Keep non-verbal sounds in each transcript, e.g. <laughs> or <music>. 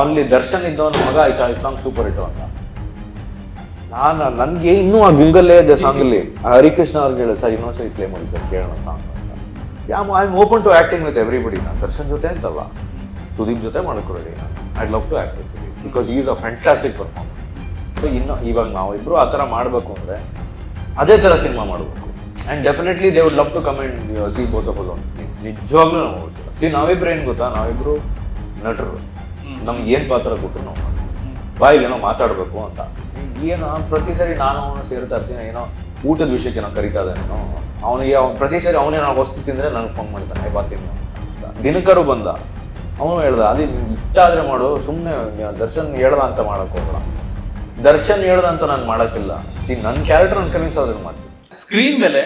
Only Darshan ಇದ್ದವನ ಮಗ ಆಯ್ತಾ ಈ ಸಾಂಗ್ ಸೂಪರ್ ಹಿಟ್ ಅಂತ? ನಾನು, ನನಗೆ ಇನ್ನೂ ಆ ಗುಂಗಲ್ಲೇ ಇದೆ ಸಾಂಗಲ್ಲಿ ಹರಿಕೃಷ್ಣ ಅವ್ರಿಗೆ ಹೇಳಿ ಸರ್ ಇನ್ನೊಂದ್ಸರಿ ಪ್ಲೇ ಮಾಡಿ, ಸರ್, ಕೇಳೋಣ ಸಾಂಗ್ ಅಂತ. I am open to acting with everybody ನಾನು ದರ್ಶನ್ ಜೊತೆ ಅಂತಲ್ಲ. ಸುದೀಪ್ ಜೊತೆ ಮಾಡ್ಕೊಡಿ I love to act with Sudeep because is a fantastic performance so ಇನ್ನು, ಇವಾಗ ನಾವಿಬ್ರು ಆ ಥರ ಮಾಡಬೇಕು ಅಂದರೆ ಅದೇ ಥರ ಸಿನಿಮಾ ಮಾಡಬೇಕು. And definitely they would love to comment see both of ನಿಜವಾಗ್ಲೂ ನಾವು ಹೋಗ್ತೀವಿ. ಸಿ ನಾವಿಬ್ರು ಏನು ಗೊತ್ತಾ? ನಾವಿಬ್ರು ನಟರು. ನಮ್ಗೆ ಏನು ಪಾತ್ರ ಕೊಟ್ಟರು ನಾವು. ಏನೋ ಮಾತಾಡಬೇಕು ಅಂತ. ಏನು ಪ್ರತಿ ಸರಿ ನಾನು ಅವನು ಸೇರ್ತಾ ಇರ್ತೀನಿ ಏನೋ ಊಟದ ವಿಷಯಕ್ಕೆ ನಾವು ಕರಿತಾ ಇದ್ದೇನೆ ಅವನಿಗೆ ಅವ್ನು ಪ್ರತಿ ಸರಿ ನಾನು ವಸ್ತು ತಿಂದರೆ ನನಗೆ ಫೋನ್ ಮಾಡ್ತಾನೆ ಬಾತೀನಿ ಅಂತ. ದಿನಕರು ಬಂದ. ಅವನು ಹೇಳ್ದ ಅದೇ ಇಷ್ಟ ಆದರೆ ಮಾಡು ಸುಮ್ಮನೆ ದರ್ಶನ್ ಹೇಳ್ದ ಅಂತ ಮಾಡಕ್ ಹೋಗಲ್ಲ ದರ್ಶನ್ ಹೇಳ್ದ ಅಂತ ನಾನು ಮಾಡೋಕ್ಕಿಲ್ಲ. ಈ ನನ್ನ ಕ್ಯಾರೆಕ್ಟರ್ ನನ್ನ ಕನ್ವಿನ್ಸ್ ಅದನ್ನು ಮಾಡ್ತೀನಿ. ಸ್ಕ್ರೀನ್ ಮೇಲೆ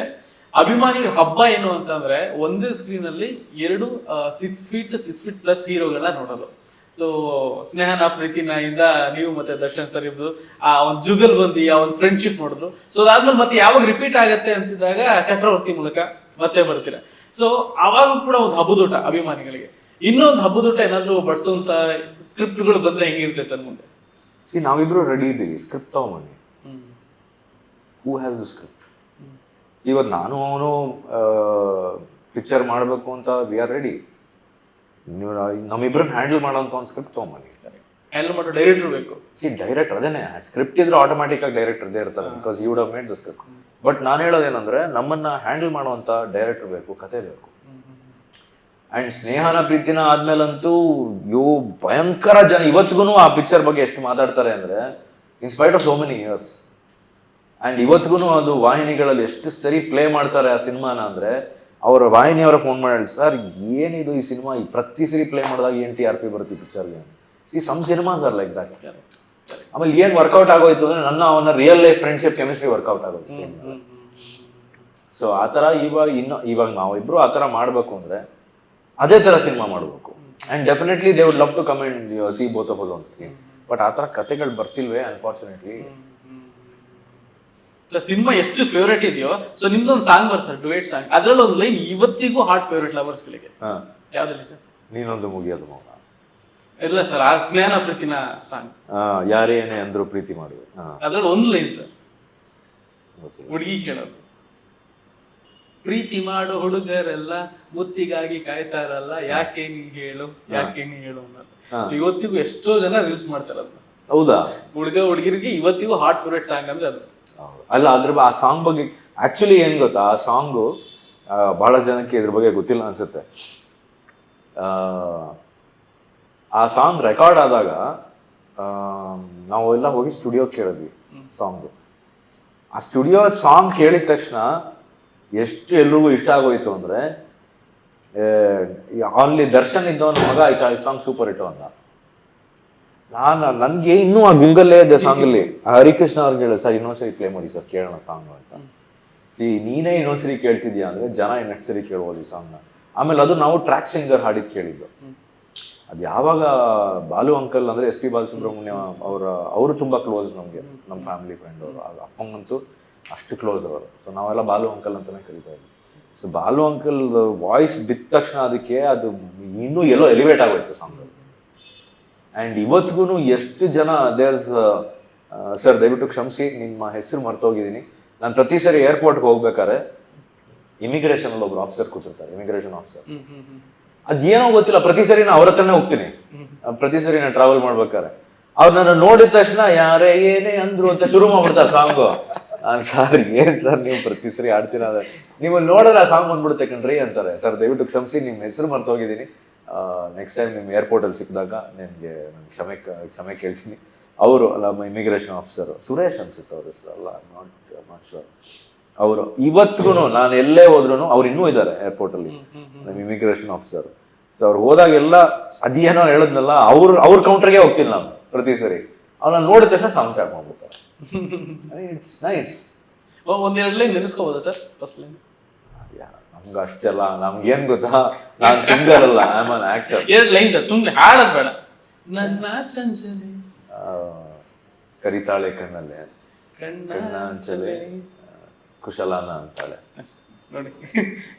ಅಭಿಮಾನಿಗಳ ಹಬ್ಬ ಏನು ಅಂತಂದ್ರೆ ಒಂದೇ ಸ್ಕ್ರೀನ್ ಅಲ್ಲಿ ಎರಡು six feet six feet plus ಹೀರೋಗಳನ್ನ ನೋಡೋದು. ಸೊ ಸ್ನೇಹನ ಪ್ರೀತಿನ ಇಂದ ನೀವು ಮತ್ತೆ ದರ್ಶನ್ ಸರ್ ಇಬ್ರು ಆ ಒಂದು ಜುಗಲ್ ಬಂದಿ ಆ ಒಂದು ಫ್ರೆಂಡ್ಶಿಪ್ ನೋಡಿದ್ರು ಸೊ ಅದಾದ್ಮೇಲೆ ಮತ್ತೆ ಯಾವಾಗ ರಿಪೀಟ್ ಆಗತ್ತೆ ಅಂತಿದ್ದಾಗ ಚಕ್ರವರ್ತಿ ಮೂಲಕ ಮತ್ತೆ ಬರ್ತೀರಾ. ಸೊ ಅವಾಗ ಕೂಡ ಒಂದು ಹಬ್ಬದೂಟ ಅಭಿಮಾನಿಗಳಿಗೆ. ಇನ್ನೊಂದು ಹಬ್ಬದೂಟ ಏನಾದ್ರು ಬಡಿಸುವಂತ ಸ್ಕ್ರಿಪ್ಟ್ಗಳು ಬಂದ್ರೆ ಹೆಂಗಿರುತ್ತೆ ಸರ್ ಮುಂದೆ? ಸಿ ನಾವಿಬ್ರು ರೆಡಿ ಇದ್ದೀವಿ ಸ್ಕ್ರಿಪ್ಟ್ ತಗೊಂಬನ್ನಿ. ಹೂ ಹ್ಯಾಸ್ ದ ಸ್ಕ್ರಿಪ್ಟ್ ಇವತ್ತು ನಾನು ಅವನು ಪಿಕ್ಚರ್ ಮಾಡಬೇಕು ಅಂತ ವಿ ಆರ್ ರೆಡಿ ನೀವು ನಮ್ಮಿಬ್ಬರನ್ನ ಹ್ಯಾಂಡಲ್ ಮಾಡೋಂಥ ಒಂದು ಸ್ಕ್ರಿಪ್ಟ್ ತೊಗೊಂಬನ್ನಿ. ಹ್ಯಾಂಡಲ್ ಮಾಡೋ ಡೈರೆಕ್ಟರ್ ಬೇಕು. ಸಿ ಡೈರೆಕ್ಟರ್ ಅದೇನೆ. ಸ್ಕ್ರಿಪ್ಟ್ ಇದ್ರೆ ಆಟೋಮ್ಯಾಟಿಕ್ ಆಗಿ ಡೈರೆಕ್ಟರ್ ಇದೇ ಇರ್ತಾರೆ because you would have made the script but ನಾನು ಹೇಳೋದೇನಂದ್ರೆ ನಮ್ಮನ್ನ ಹ್ಯಾಂಡಲ್ ಮಾಡುವಂಥ ಡೈರೆಕ್ಟರ್ ಬೇಕು ಕತೆ ಬೇಕು. ಅಂಡ್ ಸ್ನೇಹನ ಪ್ರೀತಿನ ಆದ್ಮೇಲಂತೂ ಯೋ ಭಯಂಕರ ಜನ ಇವತ್ತಿಗೂ ಆ ಪಿಕ್ಚರ್ ಬಗ್ಗೆ ಎಷ್ಟು ಮಾತಾಡ್ತಾರೆ ಅಂದ್ರೆ in spite of so many years and ಇವತ್ತಿಗೂ ಅದು ವಾಹಿನಿಗಳಲ್ಲಿ ಎಷ್ಟು ಸರಿ ಪ್ಲೇ ಮಾಡ್ತಾರೆ ಆ ಸಿನಿಮಾನ ಅಂದರೆ ಅವರ ವಾಹಿನಿಯವರ ಫೋನ್ ಮಾಡಿ ಸರ್ ಏನಿದು ಈ ಸಿನಿಮಾ? ಈ ಪ್ರತಿ ಸರಿ ಪ್ಲೇ ಮಾಡಿದಾಗ ಏನು ಟಿ ಆರ್ ಪಿ ಬರುತ್ತೆ ಪಿಕ್ಚರ್ಗೆ ಈ some cinemas are like that ಆಮೇಲೆ ಏನು ವರ್ಕೌಟ್ ಆಗೋಯ್ತು ಅಂದ್ರೆ ನನ್ನ ಅವನ real life friendship chemistry work out ಆಗೋಯ್ತು ಸೊ ಆ ಥರ ಇವಾಗ ಇನ್ನು ಇವಾಗ ನಾವಿಬ್ರು ಆ ಥರ ಮಾಡಬೇಕು ಅಂದ್ರೆ ಅದೇ ಥರ ಸಿನಿಮಾ ಮಾಡಬೇಕು. And definitely they would love to comment see both of ಒಂದು ಸ್ಕ್ರೀನ್ ಬಟ್ ಆ ಥರ ಕತೆಗಳು ಬರ್ತಿಲ್ವೇ ಅನ್ಫಾರ್ಚುನೇಟ್ಲಿ ಸಿನಿಮಾ ಎಷ್ಟು ಫೇವ್ರೇಟ್ ಇದೆಯೋ ಸೊ ನಿಮ್ದೊಂದು ಸಾಂಗ್ ಬರ್ತಾರೆ ಸರ್ ಡುವೇಟ್ ಸಾಂಗ್ ಅದ್ರಲ್ಲಿ ಒಂದು ಲೈನ್ ಇವತ್ತಿಗೂ ಹಾರ್ಟ್ ಫೇವ್ರೇಟ್ ಲವರ್ಸ್ ಗಳಿಗೆ. ಯಾವ್ದ್ರಲ್ಲಿ ಸರ್ ನೀನೊಂದು ಮುಗಿಯೋದು ಮೌನ. ಇಲ್ಲ ಸರ್ ಆ ಸ್ನೇಹ ಪ್ರೀತಿನ ಸಾಂಗ್ ಯಾರೇನೇ ಅಂದ್ರು ಪ್ರೀತಿ ಮಾಡುವ ಅದ್ರಲ್ಲಿ ಒಂದು ಲೈನ್ ಸರ್ ಹುಡುಗಿ ಕೇಳೋದು. ಪ್ರೀತಿ ಮಾಡೋ ಹುಡುಗರೆಲ್ಲ ಮುತ್ತಿಗಾಗಿ ಕಾಯ್ತಾರಲ್ಲ ಯಾಕೆ ನೀ ಹೇಳು ಯಾಕೆ ನೀ ಹೇಳು ಅನ್ನೋದು. ಇವತ್ತಿಗೂ ಎಷ್ಟೋ ಜನ ರೀಲ್ಸ್ ಮಾಡ್ತಾರೆ ಅದನ್ನ ಹೌದಾ? ಹುಡುಗ ಹುಡುಗಿರಿಗೆ ಇವತ್ತಿಗೂ ಹಾಟ್ ಫೇವ್ರೇಟ್ ಸಾಂಗ್ ಅಂದ್ರೆ ಅದು. ಅಲ್ಲ ಅದ್ರ ಬ- ಆ ಸಾಂಗ್ ಬಗ್ಗೆ ಆಕ್ಚುಲಿ ಏನ್ ಗೊತ್ತಾ? ಆ ಸಾಂಗು ಬಹಳ ಜನಕ್ಕೆ ಇದ್ರ ಬಗ್ಗೆ ಗೊತ್ತಿಲ್ಲ ಅನ್ಸುತ್ತೆ. ಆ, ಆ ಸಾಂಗ್ ರೆಕಾರ್ಡ್ ಆದಾಗ ಆ, ನಾವು ಎಲ್ಲ ಹೋಗಿ ಸ್ಟುಡಿಯೋ ಕೇಳಿದ್ವಿ ಸಾಂಗ್ ಆ ಸ್ಟುಡಿಯೋ ಸಾಂಗ್ ಕೇಳಿದ ತಕ್ಷಣ ಎಷ್ಟು ಎಲ್ರಿಗೂ ಇಷ್ಟ ಆಗೋಯ್ತು ಅಂದ್ರೆ ಆನ್ಲಿ ದರ್ಶನ್ ಇದ್ದವನ ಮಗ ಆಯ್ತಾ ಈ ಸಾಂಗ್ ಸೂಪರ್ ಹಿಟ್ಟು ಅಂತ. ನಾನು ನನಗೆ ಇನ್ನೂ ಆ ಗುಂಗಲ್ಲೇ ಇದೆ ಸಾಂಗಲ್ಲಿ ಹರಿಕೃಷ್ಣ ಅವ್ರಿಗೆ ಹೇಳಿ ಸರ್ ಇನ್ನೊಂದ್ಸರಿ ಪ್ಲೇ ಮಾಡಿ ಸರ್ ಕೇಳೋಣ ಸಾಂಗ್ ಅಂತ. ಈ ನೀನೇ ಇನ್ನೊಂದ್ಸರಿ ಕೇಳ್ತಿದ್ಯಾ ಅಂದ್ರೆ ಜನ ಇನ್ನೆಷ್ಟು ಸರಿ ಕೇಳ್ಬೋದು ಈ ಸಾಂಗ್ನ ಆಮೇಲೆ ಅದು ನಾವು ಟ್ರ್ಯಾಕ್ ಸಿಂಗರ್ ಹಾಡಿದ್ ಕೇಳಿದ್ದು. ಅದು ಯಾವಾಗ ಬಾಲು ಅಂಕಲ್ ಅಂದ್ರೆ ಎಸ್ ಪಿ ಬಾಲಸುಬ್ರಹ್ಮಣ್ಯ ಅವರ ಅವರು ತುಂಬಾ ಕ್ಲೋಸ್ ನಮಗೆ ನಮ್ಮ ಫ್ಯಾಮಿಲಿ ಫ್ರೆಂಡ್ ಅವರು. ಅಪ್ಪಂಗಂತೂ ಅಷ್ಟು ಕ್ಲೋಸ್ ಅವರು. ಸೊ ನಾವೆಲ್ಲ ಬಾಲು ಅಂಕಲ್ ಅಂತಾನೆ ಕರಿತಾ ಇದ್ವಿ. ಸೊ ಬಾಲು ಅಂಕಲ್ ವಾಯ್ಸ್ ಬಿದ್ದ ತಕ್ಷಣ ಅದಕ್ಕೆ ಅದು ಇನ್ನೂ ಎಲ್ಲೋ ಎಲಿವೇಟ್ ಆಗೋಯ್ತು ಸಾಂಗ್ ಆ್ಯಂಡ್ ಇವತ್ತಿಗೂ ಎಷ್ಟು ಜನ ದೇರ್ಸ್ ಸರ್ ದಯವಿಟ್ಟು ಕ್ಷಮಿಸಿ ನಿಮ್ಮ ಹೆಸರು ಮರ್ತೋಗಿದ್ದೀನಿ. ನಾನು ಪ್ರತಿ ಸರಿ ಏರ್ಪೋರ್ಟ್ಗೆ ಹೋಗ್ಬೇಕಾದ್ರೆ ಇಮಿಗ್ರೇಷನ್ ಅಲ್ಲಿ ಒಬ್ರು ಆಫೀಸರ್ ಕೂತಿರ್ತಾರೆ ಇಮಿಗ್ರೇಷನ್ ಆಫೀಸರ್ ಅದೇನೋ ಗೊತ್ತಿಲ್ಲ ಪ್ರತಿ ಸರಿ ನಾನು ಅವ್ರ ಹತ್ರನೇ ಹೋಗ್ತೀನಿ. ಪ್ರತಿ ಸರಿ ನಾನು ಟ್ರಾವೆಲ್ ಮಾಡ್ಬೇಕಾದ್ರೆ. ಅವ್ರು ನನ್ನ ನೋಡಿದ ತಕ್ಷಣ ಯಾರೇ ಏನೇ ಅಂದ್ರು ಅಂತ ಶುರು ಮಾಡ್ಬಿಡ್ತಾರೆ ಸಾಂಗು. ಸರ್ ಏನ್ ಸರ್ ನೀವು ಪ್ರತಿ ಸರಿ ಆಡ್ತೀರಾ? ಅಂದ್ರೆ ನೀವು ನೋಡಿದ್ರೆ ಆ ಸಾಂಗ್ ಬಂದ್ಬಿಡುತ್ತೆ ಕಣ್ರಿ ಅಂತಾರೆ. ಸರ್ ದಯವಿಟ್ಟು ಕ್ಷಮಿಸಿ ನಿಮ್ಮ ಹೆಸರು ಮರ್ತೋಗಿದ್ದೀನಿ. ನೆಕ್ಸ್ಟ್ ಟೈಮ್ ನಿಮ್ಮ ಏರ್ಪೋರ್ಟಲ್ಲಿ ಸಿಕ್ಕಿದಾಗ ನಿಮಗೆ ನಾನು ಕ್ಷಮೆ ಕ್ಷಮೆ ಕೇಳ್ತೀನಿ. ಅವರು ಅಲ್ಲ ಇಮಿಗ್ರೇಷನ್ ಆಫೀಸರ್ ಸುರೇಶ್ ಅನ್ಸುತ್ತೆ ಅವ್ರ ಹೆಸರು ಅಲ್ಲ? ನಾಟ್ ನಾಟ್ ಶೋರ್ ಅವರು ಇವತ್ತಿಗೂ ನಾನು ಎಲ್ಲೇ ಹೋದ್ರು ಅವ್ರು ಇನ್ನೂ ಇದ್ದಾರೆ ಏರ್ಪೋರ್ಟಲ್ಲಿ ನಮ್ಮ ಇಮಿಗ್ರೇಷನ್ ಆಫೀಸರ್ ಸೊ ಅವ್ರು ಹೋದಾಗೆಲ್ಲ ಅದೇನೋ ಹೇಳಿದ್ನಲ್ಲ ಅವ್ರ ಅವ್ರ ಕೌಂಟರ್ಗೆ ಹೋಗ್ತೀನಿ ನಾನು ಪ್ರತಿ ಸರಿ. ಅವ್ನ ನೋಡಿದ ತಕ್ಷಣ ಸಾಂಗ್ ಸ್ಟಾರ್ಟ್ ಮಾಡ್ಬಿಡ್ತಾರೆ <laughs> ಇಟ್ಸ್ ನೈಸ್ ಒಂದೆರಡು ಲೈನ್ ನೆನೆಸ್ಕೋಬೋದಾ ಸರ್? ಫಸ್ಟ್ ಲೈನ್ ನಮ್ಗೆ ಅಷ್ಟೆಲ್ಲ ನಮ್ಗೇನ್ ಗೊತ್ತಾ? ನಾನು ಸಿಂಗರ್ ಅಲ್ಲ ಐ ಆಮ್ ಅನ್ ಆಕ್ಟರ್ ಎರಡು ಲೈನ್ಸ್ ಸುಮ್ನೆ ಸುಮ್ಮನೆ ಹಾಡೋದು ಬೇಡ. ನನ್ನ ಚಂಚಲೆ ಕರಿತಾಳೆ ಕಣ್ಣಲ್ಲೇ. ಕಣ್ಣ ಕಣ್ಣಾಂಚಲೆ ಕುಶಲಾನ ಅಂತಾಳೆ. ನೋಡಿ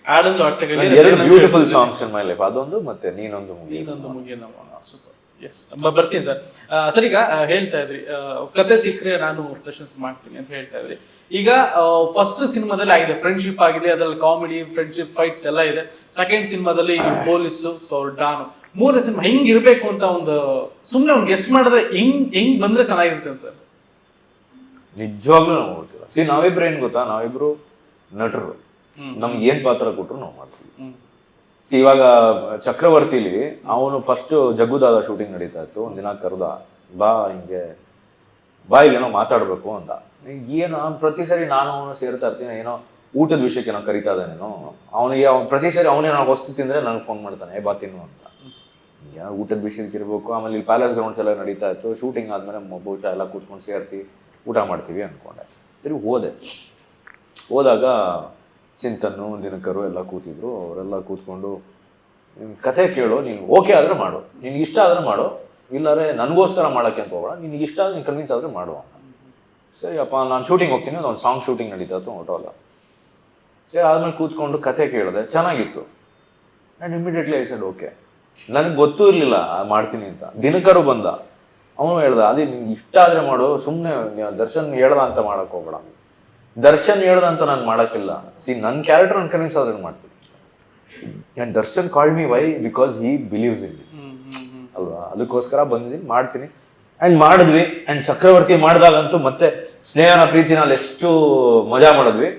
ಹಾಡೊಂದು ಎರಡು beautiful songs in my life ಅದೊಂದು ಮತ್ತೆ ನೀನೊಂದು ಮುಗಿ ಇನ್ನೊಂದು ಮುಗಿಯ ಸೂಪರ್. ಎಸ್ ಬರ್ತೀನಿ ಸರ್. ಸರ್ ಈಗ ಹೇಳ್ತಾ ಇದ್ರಿ. ಕತೆ ಸಿಕ್ಕರೆ ನಾನು ಪ್ರಶ್ನೆ ಮಾಡ್ತೀನಿ ಅಂತ ಹೇಳ್ತಾ ಇದ್ರಿ. ಈಗ ಫಸ್ಟ್ ಸಿನಿಮಾದಲ್ಲಿ ಆಗಿದೆ. ಫ್ರೆಂಡ್ಶಿಪ್ ಆಗಿದೆ. ಅದ್ರಲ್ಲಿ ಕಾಮಿಡಿ ಫ್ರೆಂಡ್ಶಿಪ್ ಫೈಟ್ಸ್ ಎಲ್ಲ ಇದೆ. ಸೆಕೆಂಡ್ ಸಿನಿಮಾದಲ್ಲಿ ಪೊಲೀಸ್ ಸೊ ಡಾನು. ಮೂರನೇ ಸಿನಿಮಾ ಹೆಂಗ್ ಇರ್ಬೇಕು ಅಂತ ಒಂದು ಸುಮ್ನೆ ಒಂದು ಗೆಸ್ ಮಾಡಿದ್ರೆ ಹೆಂಗ್ ಹೆಂಗ್ ಬಂದ್ರೆ ಚೆನ್ನಾಗಿರುತ್ತೆ ಅಂತ ಸರ್? ನಿಜವಾಗ್ಲೂ ನಾವು ಸಿ ನಾವಿಬ್ರು ಏನ್ ಗೊತ್ತಾ? ನಾವಿಬ್ರು ನಟರು. ನಮ್ಗೆ ಏನ್ ಪಾತ್ರ ಕೊಟ್ರು ನಾವು ಮಾಡ್ತೀವಿ. ಇವಾಗ ಚಕ್ರವರ್ತಿಲಿ ಅವನು ಫಸ್ಟ್ ಜಗ್ಗುದಾದ ಶೂಟಿಂಗ್ ನಡೀತಾ ಇತ್ತು. ದಿನ ಕರ್ದ ಬಾ ಹಿಂಗೆ ಬಾ ಇಲ್ಲೇನೋ ಮಾತಾಡ್ಬೇಕು ಅಂತ. ಏನು ಪ್ರತಿ ಸರಿ ನಾನು ಅವನು ಸೇರ್ತಾ ಇರ್ತೀನಿ ಏನೋ ಊಟದ ವಿಷಯಕ್ಕೆ ಏನೋ ಕರಿತಾ ಇದ್ದಾನೇನೋ ಅವನಿಗೆ ಅವ್ನು ಪ್ರತಿ ಸರಿ ಅವನೇನೋ ವಸ್ತು ತಿಂದ್ರೆ ನನಗೆ ಫೋನ್ ಮಾಡ್ತಾನೆ "ಏ, ಬಾ ತಿನ್ನು ಅಂತ. ಏನೋ ಊಟದ ವಿಷಯಕ್ಕೆ ಇರಬೇಕು ಆಮೇಲೆ ಇಲ್ಲಿ ಪ್ಯಾಲೇಸ್ ಗ್ರೌಂಡ್ಸ್ ಎಲ್ಲ ನಡೀತಾ ಇತ್ತು. ಶೂಟಿಂಗ್ ಆದ್ಮೇಲೆ ಬಹುಶ ಎಲ್ಲ ಕೂತ್ಕೊಂಡು ಸೇರ್ತಿ ಊಟ ಮಾಡ್ತೀವಿ ಅನ್ಕೊಂಡೆ. ಸರಿ ಹೋದೆ. ಹೋದಾಗ ಚಿಂತನ್ನು, ದಿನಕರು ಎಲ್ಲ ಕೂತಿದ್ರು. ಅವರೆಲ್ಲ ಕೂತ್ಕೊಂಡು ನಿನ್ನ ಕಥೆ ಕೇಳು, ನೀನು ಓಕೆ ಆದರೆ ಮಾಡು. ನಿನಗೆ ಇಷ್ಟ ಆದರೆ ಮಾಡು. ಇಲ್ಲಾರೆ ನನಗೋಸ್ಕರ ಮಾಡೋಕ್ಕೆ ಅಂತ ಹೋಗೋಣ ನಿನಗೆ ಇಷ್ಟ ಆದರೆ ನೀನು ಕನ್ವಿನ್ಸ್ ಆದರೆ ಮಾಡುವ ಸರಿಯಪ್ಪ, ನಾನು ಶೂಟಿಂಗ್ ಹೋಗ್ತೀನಿ. ಒಂದು ಸಾಂಗ್ ಶೂಟಿಂಗ್ ನಡೀತಾ ಇತ್ತು ಹೊಟ್ಟೋಲ್ಲ ಸರಿ, ಆದ್ಮೇಲೆ ಕೂತ್ಕೊಂಡು ಕಥೆ ಕೇಳಿದೆ. ಚೆನ್ನಾಗಿತ್ತು. And immediately I said okay ನನಗೆ ಗೊತ್ತೂ ಇರಲಿಲ್ಲ ಮಾಡ್ತೀನಿ ಅಂತ. ದಿನಕರು ಬಂದ. ಅವನು ಹೇಳ್ದ, ಅದೇ ನಿನ್ಗೆ ಇಷ್ಟ ಆದರೆ ಮಾಡು. ಸುಮ್ಮನೆ ದರ್ಶನ್ ಹೇಳ್ದ ಅಂತ ಮಾಡೋಕ್ಕೆ ಹೋಗ್ಬೇಡ. ದರ್ಶನ್ ಹೇಳ್ದಂತ ನಾನು ಮಾಡಕ್ಕಿಲ್ಲ. ಸಿ ನನ್ನ ಕ್ಯಾರೆಕ್ಟರ್ ನಾನು ಕನ್ವಿನ್ಸ್ ಆದ್ರೆ ಮಾಡ್ತೀನಿ. And Darshan call me why because he believes in ಅಲ್ವಾ? ಅದಕ್ಕೋಸ್ಕರ ಬಂದಿದ್ದೀನಿ ಮಾಡ್ತೀನಿ. ಆ್ಯಂಡ್ ಮಾಡಿದ್ವಿ. ಆ್ಯಂಡ್ ಚಕ್ರವರ್ತಿ ಮಾಡಿದಾಗಂತೂ ಮತ್ತೆ ಸ್ನೇಹನ ಪ್ರೀತಿನ ಅಲ್ಲಿ ಎಷ್ಟು ಮಜಾ ಮಾಡಿದ್ವಿ.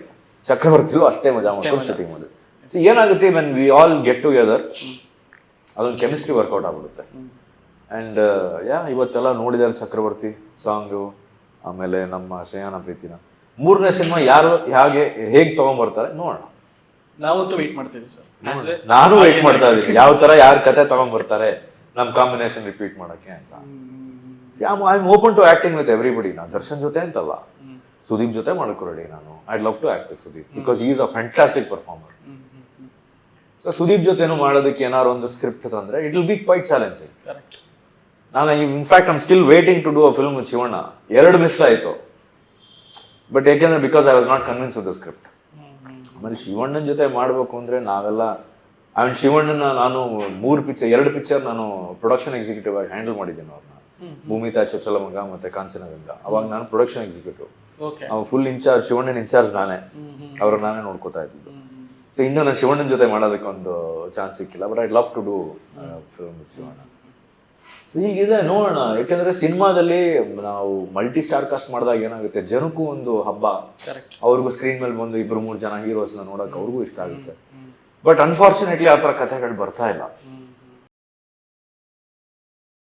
ಚಕ್ರವರ್ತಿಲೂ ಅಷ್ಟೇ ಮಜಾ ಮಾಡ್ಕೊಂಡು ಶೂಟಿಂಗ್ ಮಾಡಿದ್ವಿ. ಸೊ ಏನಾಗುತ್ತೆ when we all get together ಅದೊಂದು ಕೆಮಿಸ್ಟ್ರಿ ವರ್ಕೌಟ್ ಆಗ್ಬಿಡುತ್ತೆ. ಆ್ಯಂಡ್ ಯಾ ಇವತ್ತೆಲ್ಲ ನೋಡಿದ್ದಾರೆ ಚಕ್ರವರ್ತಿ ಸಾಂಗು ಆಮೇಲೆ ನಮ್ಮ ಸ್ನೇಹನ ಪ್ರೀತಿನ. ಮೂರನೇ ಸಿನಿಮಾ ಯಾರು ಹೇಗೆ ಹೇಗೆ ತಗೊಂಡ್ಬರ್ತಾರೆ ನೋಡೋಣ. ನಾವಂತೂ ವೆಯ್ಟ್ ಮಾಡ್ತೀವಿ ಸರ್. ಅಂದ್ರೆ ನಾನು ವೇಟ್ ಮಾಡ್ತಾ ಇದ್ದೀನಿ. ಯಾವ ತರ ಯಾರ ಕತೆ ತಗೊಂಡ್ಬರ್ತಾರೆ ನಮ್ ಕಾಂಬಿನೇಷನ್ ರಿಪೀಟ್ ಮಾಡೋಕೆ ಅಂತ. I am open to acting with everybody ನಾ ದರ್ಶನ್ ಜೊತೆ ಅಂತಲ್ಲ. ಸುದೀಪ್ ಜೊತೆ ಮಾಡಕ್ಕೂ ರೆಡಿ ನಾನು. I love to act with Sudeep because is a fantastic performer so Sudeep ಜೊತೆನೂ ಮಾಡೋದಕ್ಕೆ ಏನಾದ್ರು ಒಂದು ಸ್ಕ್ರಿಪ್ಟ್ ತಂದ್ರೆ it will be quite challenging correct ನಾನು in fact I'm still waiting to do a film with Shivanna. ಎರಡು miss ಆಯಿತು. But ಯಾಕೆಂದ್ರೆ because I was not convince with the script ಆಮೇಲೆ ಶಿವಣ್ಣನ ಜೊತೆ ಮಾಡಬೇಕು ಅಂದ್ರೆ ನಾವೆಲ್ಲ ಆ್ಯಂಡ್ ಶಿವಣ್ಣನ ನಾನು ಮೂರು ಪಿಕ್ಚರ್ ಎರಡು ಪಿಕ್ಚರ್ ನಾನು ಪ್ರೊಡಕ್ಷನ್ ಎಕ್ಸಿಕ್ಯೂಟಿವ್ ಆಗಿ ಹ್ಯಾಂಡಲ್ ಮಾಡಿದ್ದೀನಿ ಅವ್ರನ್ನ. ಭೂಮಿತಾ ಚೊಚ್ಚಲಮಗ ಮತ್ತೆ ಕಾಂಚನಗಂಗ. ಅವಾಗ ನಾನು ಪ್ರೊಡಕ್ಷನ್ ಎಕ್ಸಿಕ್ಯೂಟಿವ್ ಅವ್ನು ಫುಲ್ ಇನ್ಚಾರ್ಜ್ ಶಿವಣ್ಣನ ಇನ್ಚಾರ್ಜ್ ನಾನೇ. ಅವ್ರ ನಾನೇ ನೋಡ್ಕೋತಾ ಇದ್ದಿದ್ದು. ಸೊ ಇನ್ನೂ ನಾನು ಶಿವಣ್ಣನ ಜೊತೆ ಮಾಡೋದಕ್ಕೆ ಒಂದು ಚಾನ್ಸ್ ಸಿಕ್ಕಿಲ್ಲ but I love to do film Shivanna. ಹೀಗಿದೆ ನೋಡೋಣ. ಯಾಕೆಂದ್ರೆ ಸಿನಿಮಾದಲ್ಲಿ ನಾವು ಮಲ್ಟಿ ಸ್ಟಾರ್ ಕಾಸ್ಟ್ ಮಾಡಿದಾಗ ಏನಾಗುತ್ತೆ? ಜನಕ್ಕೂ ಒಂದು ಹಬ್ಬ. ಅವ್ರಿಗೂ ಸ್ಕ್ರೀನ್ ಮೇಲೆ ಬಂದು ಇಬ್ರು ಮೂರು ಜನ ಹೀರೋಸ್ನ ನೋಡಕ್ ಅವ್ರಿಗೂ ಇಷ್ಟ ಆಗುತ್ತೆ. ಬಟ್ ಅನ್ಫಾರ್ಚುನೇಟ್ಲಿ ಆ ಥರ ಕಥೆಗಳು ಬರ್ತಾ ಇಲ್ಲ.